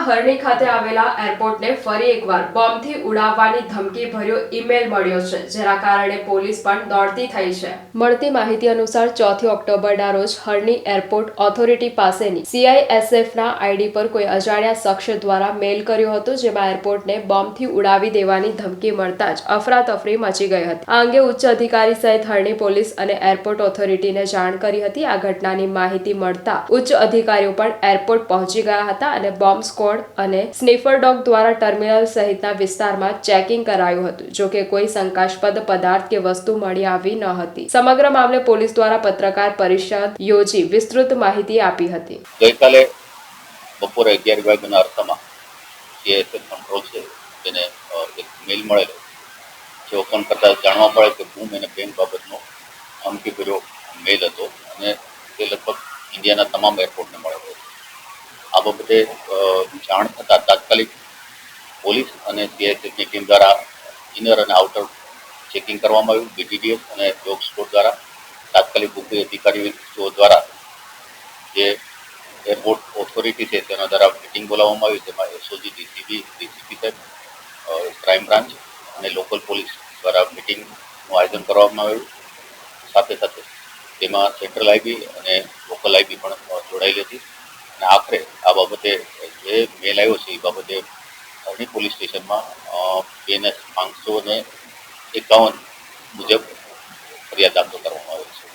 વડોદરાના હરણી ખાતે આવેલા એરપોર્ટને ફરી એકવાર બોમ્બથી ઉડાવવાની ધમકી ભર્યો ઈમેલ મળ્યો છે, જેના કારણે પોલીસ પણ દોડતી થઈ છે. મળતી માહિતી અનુસાર ચોથી ઓક્ટોબરના રોજ હરણી એરપોર્ટ ઓથોરિટી પાસેની સીઆઈએસએફના આઈડી પર કોઈ અજાણ્યા શખ્સ દ્વારા મેલ કર્યો હતો, જેમાં એરપોર્ટને બોમ્બથી ઉડાવી દેવાની ધમકી મળતા જ અફરાતફરી મચી ગઈ હતી. આ અંગે ઉચ્ચ અધિકારી સહિત હરણી પોલીસ અને એરપોર્ટ ઓથોરિટીને જાણ કરી હતી. આ ઘટનાની માહિતી મળતા ઉચ્ચ અધિકારીઓ પણ એરપોર્ટ પહોંચી ગયા હતા અને બોમ્બ સ્ક્વોડ અને સ્નેફર ડોગ દ્વારા ટર્મિનલ સહિતના વિસ્તારમાં ચેકિંગ કરાયું હતું, જો કે કોઈ શંકાસ્પદ પદાર્થ કે વસ્તુ મળી આવી ન હતી. સમગ્ર મામલે પોલીસ દ્વારા પત્રકાર પરિષદ યોજી વિસ્તૃત માહિતી આપી હતી. ગઈકાલે બપોરે અગિયાર વાગ્યાના અર્થમાં જે કંટ્રોલ છે, તેને એક મેલ મળેલો. જે ઓપન કરતા જાણવા મળે કે બૂમ અને બેંક બાબતનો ધમકીભર્યો મેલ હતો અને તે લગભગ ઇન્ડિયાના તમામ એરપોર્ટને હતો આ બાબતે જાણ થતાં તાત્કાલિક પોલીસ અને સીઆઈએસએફની ટીમ દ્વારા ઇનર અને આઉટર ચેકિંગ કરવામાં આવ્યું. બીટીડીએસ અને ડોગ સ્કોડ દ્વારા તાત્કાલિક ઉપરી અધિકારીઓ દ્વારા જે એરપોર્ટ ઓથોરિટી છે તેના દ્વારા મિટિંગ બોલાવવામાં આવી. તેમાં એસઓજી ડીસીબી ડીસીપી સાહેબ ક્રાઇમ બ્રાન્ચ અને લોકલ પોલીસ દ્વારા મિટિંગનું આયોજન કરવામાં આવ્યું. સાથે સાથે તેમાં સેન્ટ્રલ આઈબી અને લોકલ આઈબી પણ જોડાયેલી હતી. અને આખરે બાબતે જે મેલ આવ્યો છે, એ બાબતે અરણી પોલીસ સ્ટેશનમાં બીએનએસ પાંચસો ને એકાવન મુજબ ફરિયાદ દાખલ કરવામાં આવે છે.